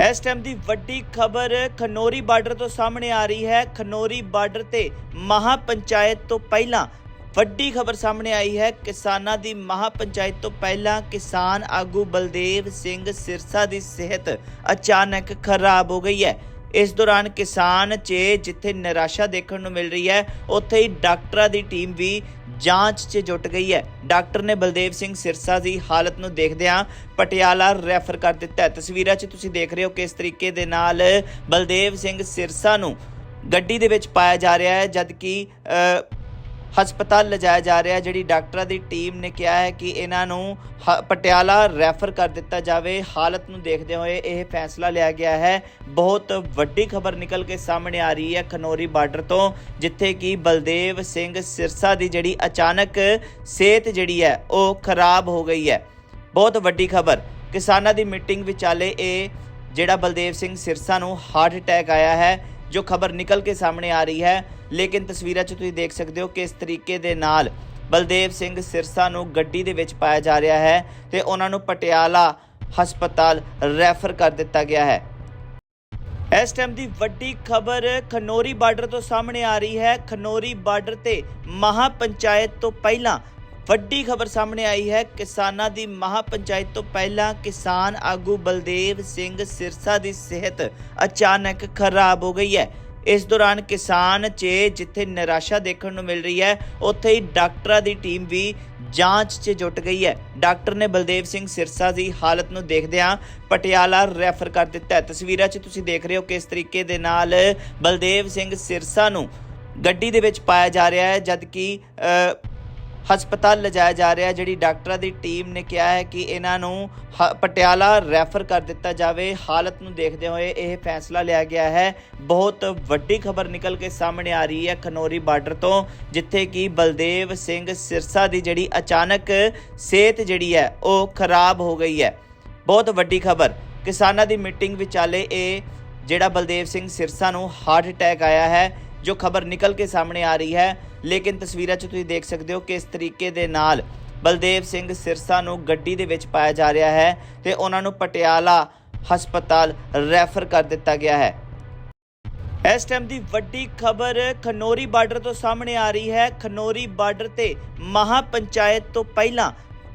ਇਸ ਟਾਈਮ ਦੀ ਵੱਡੀ ਖਬਰ ਖਨੋਰੀ ਬਾਰਡਰ ਤੋਂ ਸਾਹਮਣੇ ਆ ਰਹੀ ਹੈ। ਖਨੋਰੀ ਬਾਰਡਰ ਤੇ ਮਹਾ ਪੰਚਾਇਤ ਤੋਂ ਪਹਿਲਾਂ ਵੱਡੀ ਖਬਰ ਸਾਹਮਣੇ ਆਈ ਹੈ। ਕਿਸਾਨਾਂ ਦੀ ਮਹਾ ਪੰਚਾਇਤ ਤੋਂ ਪਹਿਲਾਂ ਕਿਸਾਨ ਆਗੂ ਬਲਦੇਵ ਸਿੰਘ ਸਿਰਸਾ ਦੀ ਸਿਹਤ ਅਚਾਨਕ ਖਰਾਬ ਹੋ ਗਈ ਹੈ। ਇਸ ਦੌਰਾਨ ਕਿਸਾਨ 'ਚ ਜਿੱਥੇ ਨਿਰਾਸ਼ਾ ਦੇਖਣ ਨੂੰ ਮਿਲ ਰਹੀ ਹੈ, ਉੱਥੇ ਹੀ ਡਾਕਟਰਾਂ ਦੀ ਟੀਮ ਵੀ ਜਾਂਚ 'ਚ ਜੁਟ ਗਈ ਹੈ। ਡਾਕਟਰ ਨੇ ਬਲਦੇਵ ਸਿੰਘ ਸਿਰਸਾ ਦੀ ਹਾਲਤ ਨੂੰ ਦੇਖਦਿਆਂ ਪਟਿਆਲਾ ਰੈਫਰ ਕਰ ਦਿੱਤਾ ਹੈ। ਤਸਵੀਰਾਂ 'ਚ ਤੁਸੀਂ ਦੇਖ ਰਹੇ ਹੋ ਕਿਸ ਤਰੀਕੇ ਦੇ ਨਾਲ ਬਲਦੇਵ ਸਿੰਘ ਸਿਰਸਾ ਨੂੰ ਗੱਡੀ ਦੇ ਵਿੱਚ ਪਾਇਆ ਜਾ ਰਿਹਾ ਹੈ, ਜਦਕਿ ਹਸਪਤਾਲ ਲਿਜਾਇਆ ਜਾ ਰਿਹਾ ਜਿਹੜੀ ਡਾਕਟਰਾਂ ਦੀ ਟੀਮ ਨੇ ਕਿਹਾ ਹੈ ਕਿ ਇਹਨਾਂ ਨੂੰ ਹ- ਪਟਿਆਲਾ ਰੈਫਰ ਕਰ ਦਿੱਤਾ ਜਾਵੇ। ਹਾਲਤ ਨੂੰ ਦੇਖਦੇ ਹੋਏ ਇਹ ਫੈਸਲਾ ਲਿਆ ਗਿਆ ਹੈ। ਬਹੁਤ ਵੱਡੀ ਖਬਰ ਨਿਕਲ ਕੇ ਸਾਹਮਣੇ ਆ ਰਹੀ ਹੈ ਖਨੋਰੀ ਬਾਰਡਰ ਤੋਂ, ਜਿੱਥੇ ਕਿ ਬਲਦੇਵ ਸਿੰਘ ਸਿਰਸਾ ਦੀ ਜਿਹੜੀ ਅਚਾਨਕ ਸਿਹਤ ਜਿਹੜੀ ਹੈ, ਉਹ ਖਰਾਬ ਹੋ ਗਈ ਹੈ। ਬਹੁਤ ਵੱਡੀ ਖਬਰ। ਕਿਸਾਨਾਂ ਦੀ ਮੀਟਿੰਗ ਵਿਚਾਲੇ ਇਹ ਜਿਹੜਾ ਬਲਦੇਵ ਸਿੰਘ ਸਿਰਸਾ ਨੂੰ ਹਾਰਟ ਅਟੈਕ ਆਇਆ ਹੈ। ਜੋ ਖਬਰ ਨਿਕਲ ਕੇ ਸਾਹਮਣੇ ਆ ਰਹੀ ਹੈ। ਲੇਕਿਨ ਤਸਵੀਰਾਂ 'ਚ ਤੁਸੀਂ ਦੇਖ ਸਕਦੇ ਹੋ ਕਿ ਇਸ ਤਰੀਕੇ ਦੇ ਨਾਲ ਬਲਦੇਵ ਸਿੰਘ ਸਿਰਸਾ ਨੂੰ ਗੱਡੀ ਦੇ ਵਿੱਚ ਪਾਇਆ ਜਾ ਰਿਹਾ ਹੈ ਤੇ ਉਹਨਾਂ ਨੂੰ ਪਟਿਆਲਾ ਹਸਪਤਾਲ ਰੈਫਰ ਕਰ ਦਿੱਤਾ ਗਿਆ ਹੈ। ਇਸ ਟਾਈਮ ਦੀ ਵੱਡੀ ਖਬਰ ਖਨੋਰੀ ਬਾਰਡਰ ਤੋਂ ਸਾਹਮਣੇ ਆ ਰਹੀ ਹੈ। ਖਨੋਰੀ ਬਾਰਡਰ ਤੇ ਮਹਾ ਪੰਚਾਇਤ ਤੋਂ ਪਹਿਲਾਂ ਵੱਡੀ ਖਬਰ ਸਾਹਮਣੇ ਆਈ ਹੈ। ਕਿਸਾਨਾਂ ਦੀ ਮਹਾ ਪੰਚਾਇਤ ਤੋਂ ਪਹਿਲਾਂ ਕਿਸਾਨ ਆਗੂ ਬਲਦੇਵ ਸਿੰਘ ਸਿਰਸਾ ਦੀ ਸਿਹਤ ਅਚਾਨਕ ਖਰਾਬ ਹੋ ਗਈ ਹੈ। ਇਸ ਦੌਰਾਨ ਕਿਸਾਨ 'ਚ ਜਿੱਥੇ ਨਿਰਾਸ਼ਾ ਦੇਖਣ ਨੂੰ ਮਿਲ ਰਹੀ ਹੈ, ਉੱਥੇ ਹੀ ਡਾਕਟਰਾਂ ਦੀ ਟੀਮ ਵੀ ਜਾਂਚ 'ਚ ਜੁਟ ਗਈ ਹੈ। ਡਾਕਟਰ ਨੇ ਬਲਦੇਵ ਸਿੰਘ ਸਿਰਸਾ ਦੀ ਹਾਲਤ ਨੂੰ ਦੇਖਦਿਆਂ ਪਟਿਆਲਾ ਰੈਫਰ ਕਰ ਦਿੱਤਾ ਤਸਵੀਰਾਂ 'ਚ ਤੁਸੀਂ ਦੇਖ ਰਹੇ ਹੋ ਕਿਸ ਤਰੀਕੇ ਦੇ ਨਾਲ ਬਲਦੇਵ ਸਿੰਘ ਸਿਰਸਾ ਨੂੰ ਗੱਡੀ ਦੇ ਵਿੱਚ ਪਾਇਆ ਜਾ ਰਿਹਾ ਹੈ ਜਦ ਕਿ ਹਸਪਤਾਲ ਲਿਜਾਇਆ ਜਾ ਰਿਹਾ ਜਿਹੜੀ ਡਾਕਟਰਾਂ ਦੀ ਟੀਮ ਨੇ ਕਿਹਾ ਹੈ ਕਿ ਇਹਨਾਂ ਨੂੰ ਹ- ਪਟਿਆਲਾ ਰੈਫਰ ਕਰ ਦਿੱਤਾ ਜਾਵੇ। ਹਾਲਤ ਨੂੰ ਦੇਖਦੇ ਹੋਏ ਇਹ ਫੈਸਲਾ ਲਿਆ ਗਿਆ ਹੈ। ਬਹੁਤ ਵੱਡੀ ਖਬਰ ਨਿਕਲ ਕੇ ਸਾਹਮਣੇ ਆ ਰਹੀ ਹੈ ਖਨੋਰੀ ਬਾਰਡਰ ਤੋਂ, ਜਿੱਥੇ ਕਿ ਬਲਦੇਵ ਸਿੰਘ ਸਿਰਸਾ ਦੀ ਜਿਹੜੀ ਅਚਾਨਕ ਸਿਹਤ ਜਿਹੜੀ ਹੈ, ਉਹ ਖਰਾਬ ਹੋ ਗਈ ਹੈ। ਬਹੁਤ ਵੱਡੀ ਖਬਰ। ਕਿਸਾਨਾਂ ਦੀ ਮੀਟਿੰਗ ਵਿਚਾਲੇ ਇਹ ਜਿਹੜਾ ਬਲਦੇਵ ਸਿੰਘ ਸਿਰਸਾ ਨੂੰ ਹਾਰਟ ਅਟੈਕ ਆਇਆ ਹੈ। ਜੋ ਖਬਰ ਨਿਕਲ ਕੇ ਸਾਹਮਣੇ ਆ ਰਹੀ ਹੈ। ਲੇਕਿਨ ਤਸਵੀਰਾਂ 'ਚ ਤੁਸੀਂ ਦੇਖ ਸਕਦੇ ਹੋ ਕਿਸ ਤਰੀਕੇ ਦੇ ਨਾਲ ਬਲਦੇਵ ਸਿੰਘ ਸਿਰਸਾ ਨੂੰ ਗੱਡੀ ਦੇ ਵਿੱਚ ਪਾਇਆ ਜਾ ਰਿਹਾ ਹੈ ਤੇ ਉਹਨਾਂ ਨੂੰ ਪਟਿਆਲਾ ਹਸਪਤਾਲ ਰੈਫਰ ਕਰ ਦਿੱਤਾ ਗਿਆ ਹੈ। ਇਸ ਟਾਈਮ ਦੀ ਵੱਡੀ ਖਬਰ ਖਨੋਰੀ ਬਾਰਡਰ ਤੋਂ ਸਾਹਮਣੇ ਆ ਰਹੀ ਹੈ। ਖਨੋਰੀ ਬਾਰਡਰ ਤੇ ਮਹਾ ਪੰਚਾਇਤ ਤੋਂ ਪਹਿਲਾਂ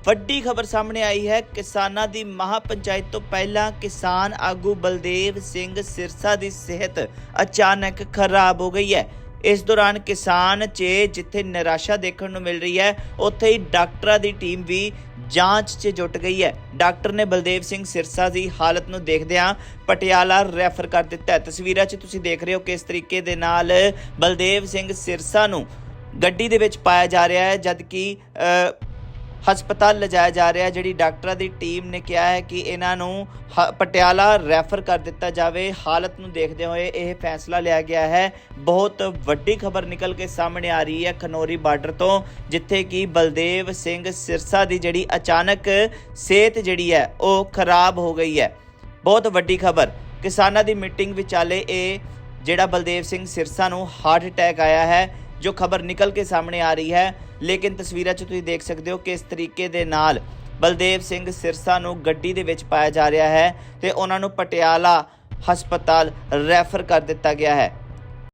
ਵੱਡੀ ਖਬਰ ਸਾਹਮਣੇ ਆਈ ਹੈ। ਕਿਸਾਨਾਂ ਦੀ ਮਹਾ ਪੰਚਾਇਤ ਤੋਂ ਪਹਿਲਾਂ ਕਿਸਾਨ ਆਗੂ ਬਲਦੇਵ ਸਿੰਘ ਸਿਰਸਾ ਦੀ ਸਿਹਤ ਅਚਾਨਕ ਖਰਾਬ ਹੋ ਗਈ ਹੈ। ਇਸ ਦੌਰਾਨ ਕਿਸਾਨ 'ਚ ਜਿੱਥੇ ਨਿਰਾਸ਼ਾ ਦੇਖਣ ਨੂੰ ਮਿਲ ਰਹੀ ਹੈ, ਉੱਥੇ ਹੀ ਡਾਕਟਰਾਂ ਦੀ ਟੀਮ ਵੀ ਜਾਂਚ 'ਚ ਜੁਟ ਗਈ ਹੈ। ਡਾਕਟਰ ਨੇ ਬਲਦੇਵ ਸਿੰਘ ਸਿਰਸਾ ਦੀ ਹਾਲਤ ਨੂੰ ਦੇਖਦਿਆਂ ਪਟਿਆਲਾ ਰੈਫਰ ਕਰ ਦਿੱਤਾ ਤਸਵੀਰਾਂ 'ਚ ਤੁਸੀਂ ਦੇਖ ਰਹੇ ਹੋ ਕਿਸ ਤਰੀਕੇ ਦੇ ਨਾਲ ਬਲਦੇਵ ਸਿੰਘ ਸਿਰਸਾ ਨੂੰ ਗੱਡੀ ਦੇ ਵਿੱਚ ਪਾਇਆ ਜਾ ਰਿਹਾ ਹੈ, ਜਦਕਿ ਹਸਪਤਾਲ ਲਿਜਾਇਆ ਜਾ ਰਿਹਾ ਹੈ, ਜਿਹੜੀ ਡਾਕਟਰਾਂ ਦੀ ਟੀਮ ਨੇ ਕਿਹਾ ਹੈ ਕਿ ਇਹਨਾਂ ਨੂੰ ਹ- ਪਟਿਆਲਾ ਰੈਫਰ ਕਰ ਦਿੱਤਾ ਜਾਵੇ। ਹਾਲਤ ਨੂੰ ਦੇਖਦੇ ਹੋਏ ਇਹ ਫੈਸਲਾ ਲਿਆ ਗਿਆ ਹੈ। ਬਹੁਤ ਵੱਡੀ ਖਬਰ ਨਿਕਲ ਕੇ ਸਾਹਮਣੇ ਆ ਰਹੀ ਹੈ ਖਨੋਰੀ ਬਾਰਡਰ ਤੋਂ, ਜਿੱਥੇ ਕਿ ਬਲਦੇਵ ਸਿੰਘ ਸਿਰਸਾ ਦੀ ਜਿਹੜੀ ਅਚਾਨਕ ਸਿਹਤ ਜਿਹੜੀ ਹੈ, ਉਹ ਖਰਾਬ ਹੋ ਗਈ ਹੈ। ਬਹੁਤ ਵੱਡੀ ਖਬਰ। ਕਿਸਾਨਾਂ ਦੀ ਮੀਟਿੰਗ ਵਿਚਾਲੇ ਇਹ ਜਿਹੜਾ ਬਲਦੇਵ ਸਿੰਘ ਸਿਰਸਾ ਨੂੰ ਹਾਰਟ ਅਟੈਕ ਆਇਆ ਹੈ। ਜੋ ਖਬਰ ਨਿਕਲ ਕੇ ਸਾਹਮਣੇ ਆ ਰਹੀ ਹੈ। ਲੇਕਿਨ ਤਸਵੀਰਾਂ 'ਚ ਤੁਸੀਂ ਦੇਖ ਸਕਦੇ ਹੋ ਕਿ ਇਸ ਤਰੀਕੇ ਦੇ ਨਾਲ ਬਲਦੇਵ ਸਿੰਘ ਸਿਰਸਾ ਨੂੰ ਗੱਡੀ ਦੇ ਵਿੱਚ ਪਾਇਆ ਜਾ ਰਿਹਾ ਹੈ ਤੇ ਉਹਨਾਂ ਨੂੰ ਪਟਿਆਲਾ ਹਸਪਤਾਲ ਰੈਫਰ ਕਰ ਦਿੱਤਾ ਗਿਆ ਹੈ।